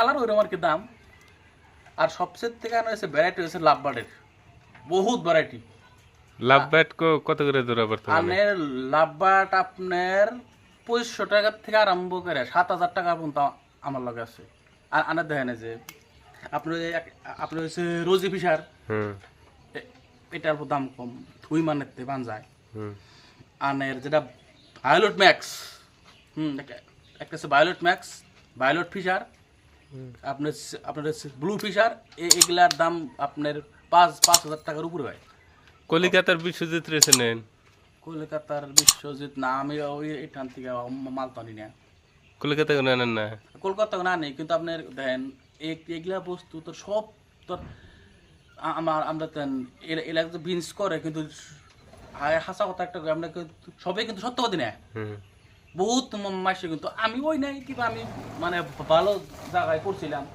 Colour ওইরকম আর কি দাম। আর সবচেয়ে থেকে আনা হয়েছে ভ্যারাইটি হয়েছে লাভবার্ডের বহুত ভ্যারাইটি লাভ ব্যাট কত করে জোড়া বর্তমানে আনের লাভবার্ড আপনার পঁচিশশো টাকার থেকে আরম্ভ করে সাত হাজার টাকা পর্যন্ত আমার লগে আছে। আর আনার দেখেন যে আপনার আপনার হচ্ছে রোজি ফিশার এটার দাম কম। থুই মানের থেকে পান যায় হুম। আনের যেটা ভায়োলেট ম্যাক্স হুম একটা হচ্ছে ভায়োলেট ম্যাক্স ভায়োলেট ফিশার আপনার আপনার ব্লু ফিশার এগুলার দাম আপনার পাঁচ পাঁচ হাজার টাকার উপরে হয়। কলিকাতার বিশ্বজিৎ রেছে নেন। কলকাতার বিশ্বজিৎ না আমি ওই এখান থেকে মাল তো আনি না কলিকাতা কোনো আনেন না? কলকাতা না নেই কিন্তু আপনার দেখেন এগুলা বস্তু তো সব তো আমার আমরা তেন এলাকা তো বিনস করে কিন্তু হাসা কথা একটা আমরা সবাই কিন্তু সত্যবাদী না। হুম। বহুত মাসে কিন্তু আমি ওই নাই কিংবা আমি মানে ভালো জায়গায় করছিলাম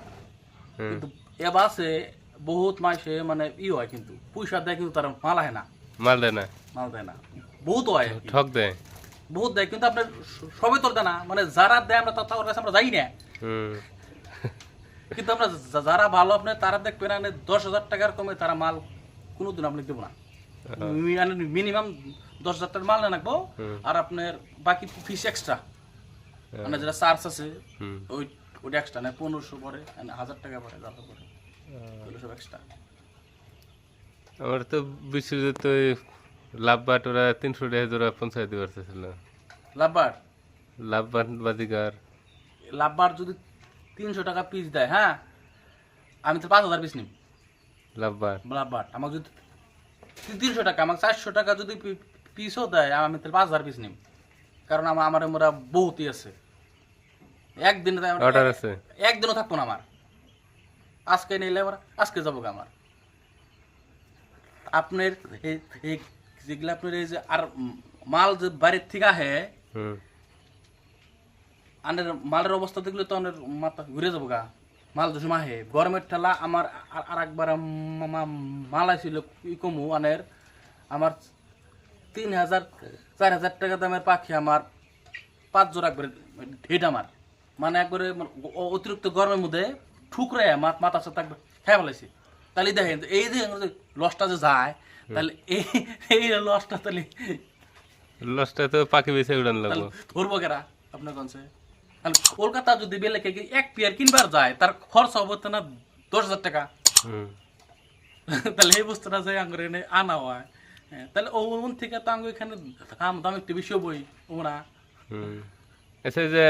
কিন্তু এবার আছে বহুত মাসে মানে ই হয় কিন্তু পয়সা দেয় কিন্তু তারা মাল আহে না। মাল দেয় না। মাল দেয় না। বহুত হয় ঠক দেয়। বহুত দেয় কিন্তু আপনার স- সবই তোর দেয় না মানে যারা দেয় আমরা তা- তাদের কাছে আমরা যাই না। কিন্তু আমরা যারা ভালো আপনি তারা দেখবেন দশ হাজার টাকার কমে তারা মাল কোনোদিন আপনি দেবো না। মিনিমাম দশ হাজার টাকার মাল না রাখব। আর আপনার বাকি ফিস এক্সট্রা মানে যেটা চার্জ আছে ওই ওইটা এক্সট্রা না পনেরোশো পরে মানে হাজার টাকা পরে যা পরে ওগুলো সব এক্সট্রা আমার তো বিশ্বজিৎ ওই লাভ বাট ওরা তিনশো টাকা জোড়া পঞ্চায়েত করতেছিল লাভবার লাভ বাট বাজিকার লাভবার যদি তিনশো টাকা পিস দেয় হ্যাঁ? আমি তো পাঁচ হাজার পিস নিম। লাভ বাট লাভবার আমাকে যদি তিনশো টাকা আমাকে চারশো টাকা যদি পিসও দেয় আমি তাহলে পাঁচ হাজার পিস নিম। কারণ আমার আমার মোরা বহুতই আছে। একদিন তাই অর্ডার আছে? একদিনও থাকব না আমার। আজকে নিলে আমার আজকে যাব গা আমার। আপনার যেগুলো আপনার এই যে আর মাল যে বাড়ির থেকে আহে আনের মালের অবস্থা দেখলে তো আনের মাথা ঘুরে যাব গা। মাল যে সময় আহে গরমের ঠেলা আমার আর- একবার মাল আসছিল ই কমু আনের। আমার তিন হাজার চার হাজার টাকা দামের পাখি আমার পাঁচ জোড়া একবারে ঢেট আমার। মানে একবারে অ- অতিরিক্ত গরমের মধ্যে ঠুকরে মাথা সাথে একবার খেয়ে ফেলাইছি। তাহলে দেখেন এই যে লসটা যে যায় তাহলে এই এই লসটা তাহলে লসটা তো পাখি বেছে উড়ান তাহলে ধরবো কেরা? আপনার কাছে? তাহলে কলকাতা যদি বেলে কে এক পেয়ার কিনবার যায় তার খরচ হবে না দশ হাজার টাকা। তাহলে এই বস্তুটা যে আঙ্গুর আনা হয়। হ্যাঁ, তাহলে ওন থেকে তো আঙ্গুর এখানে দাম দাম একটু বই হুম। আচ্ছা যে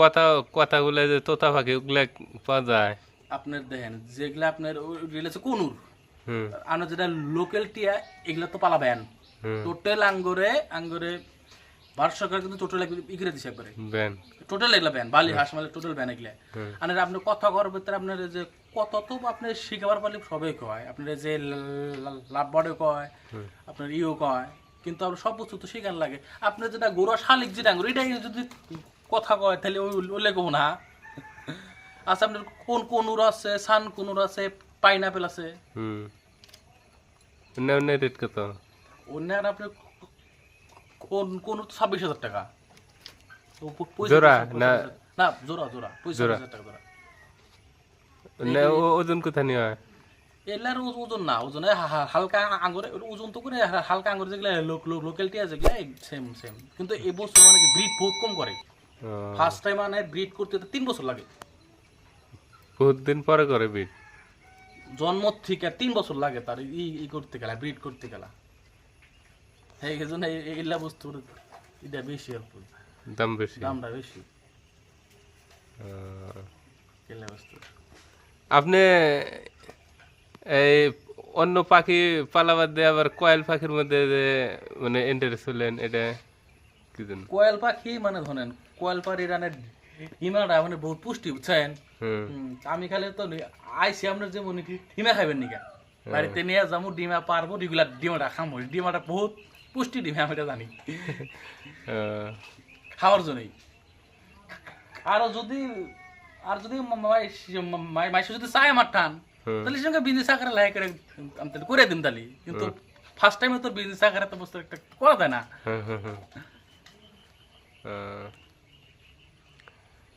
কথা কথাগুলো যে তোতা পাখি ওগুলা পাওয়া যায়? আপনার দেখেন যেগুলা আপনার রিলেছে কোনুর। হুম। আর যেটা লোকাল টিয়া এগুলা তো পালা ব্যান টোটাল আঙ্গুরে আঙ্গুরে ভারত সরকার কিন্তু টোটাল ই করে দিছে একবারে। টোটাল এগুলা ব্যান বালি হাঁস মালে টোটাল ব্যান এগুলা। আর আপনি কথা করার ভিতরে আপনার যে কত তো আপনি শিখাবার পারলে সবাই কয়। আপনার যে লাভ বডে কয় আপনার ইও কয় কিন্তু আপনার সব বস্তু তো শেখার লাগে। আপনার যেটা গোড়া শালিক যেটা আঙ্গুর এটাই যদি কথা কয় তাহলে ওই ওলে কব না। আচ্ছা আপনার কোন কোনুর আছে সান কোনুর আছে পাইনাপেল আছে? হুম। অন্য রেট কত? অন্য আর আপনার কোন কোন ছাব্বিশ হাজার টাকা। জোড়া না- জোড়া জোড়া। পঁয়ষট্টি হাজার টাকা জোড়া। ওজন কোথায় নেওয়া হয় ওজ- ওজন না ওজন হালকা আঙ্গুরে ওজন তো করে হালকা আঙ্গুর যেগুলো লোকালিটি আছে সেম সেম কিন্তু এই বছর মানে ব্রিড বহুত কম করে ফার্স্ট টাইম মানে ব্রিড করতে তো তিন বছর লাগে। বহুত দিন পরে করে বিট জন্ম থেকে তিন বছর লাগে তার ই ই করতে গেলা ব্রিড করতে গেলা। এই জন্য এইগুলা বস্তুর এটা বেশি অল্প দাম বেশি দামটা বেশি এগুলা বস্তু। আপনি এই অন্য পাখি পালাবার দিয়ে আবার কয়েল পাখির মধ্যে যে মানে ইন্টারেস্ট হলেন এটা কি জন্য? কোয়েল পাখি মানে ধরেন কোয়েল পাখি রানের হিমাটা মানে বহুত পুষ্টি বুঝছেন? হুম। হুম, আমি খালি তো আইসি আপনার যে মনে কি ডিমা খাইবেন নিকা? বাড়িতে নিয়ে যাব ডিমা পারব রেগুলার ডিমাটা খামো। ডিমাটা বহুত পুষ্টি ডিমা আমি এটা জানি। খাওয়ার জন্যই। আরও যদি আর যদি মাইসে যদি চায় আমার টান তাহলে সঙ্গে বিজনেস আকারে লাই করে আমি তাহলে করে দিন তাহলে। কিন্তু ফার্স্ট টাইমে তো বিজনেস আকারে তো বস্তু একটা করা যায় না। ও।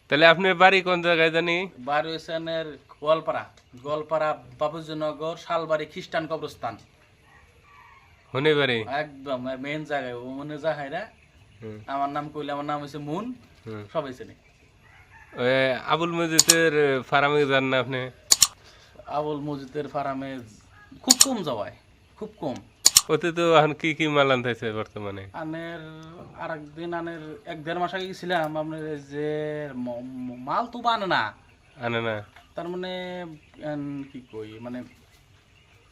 তাহলে আপনার বাড়ি কোন জায়গায় জানি? বাড়ি হোসেনের গোয়ালপাড়া। গোয়ালপাড়া বাবুজনগর শালবাড়ি খ্রিস্টান কবরস্থান। হনে বাড়ি? একদম মেন জায়গায় ও মনে জায়গায় আমার নাম কইলে আমার নাম হচ্ছে মুন। সবাই চেনে। আবুল মজিদের ফার্মে যান না আপনি? আবুল মসজিদের ফার্মে খুব কম যাওয়ায় খুব কম। ওতে তো এখন কি কি মাল আনতেছে বর্তমানে? আনের আর একদিন আনের এক দেড় মাস আগে গেছিলাম আপনার যে মাল তো বানে না। আনে না? তার মানে কি কই মানে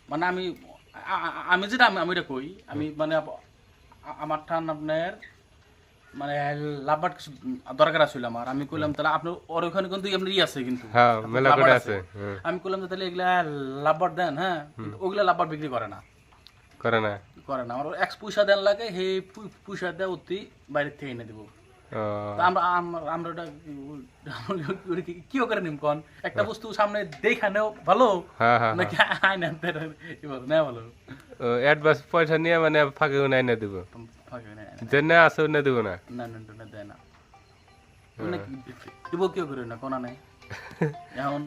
মানে আমি আমি যেটা আমি এটা কই আমি মানে আমার টান আপনার মানে লাভবার দরকার আছিল আমার। আমি কইলাম তাহলে আপনার ওর ওখানে কিন্তু আপনার ই আছে কিন্তু। হ্যাঁ মেলা করে আছে। আছে আমি কইলাম তাহলে এগুলা লাভবার দেন হ্যাঁ? ওগুলা লাভবার বিক্রি করে না। করে না। করে না। আমার এক্স পয়সা দেন লাগে সেই পয়সা দেওয়া অতি বাইরের থেকে এনে দেবো। আমরা আমরা ওটা কি- করে নিম কন? একটা বস্তু সামনে দেখানেও ভালো? হ্যাঁ হ্যাঁ নাকি আইনে আনতে ভালো। অ্যাডভান্স পয়সা নিয়ে মানে ফাঁকে উনাই না দিব। ফাঁকে না যে না আছে উনি দিব না না না না দেয় না দিব কেউ করে না কোনা নাই এখন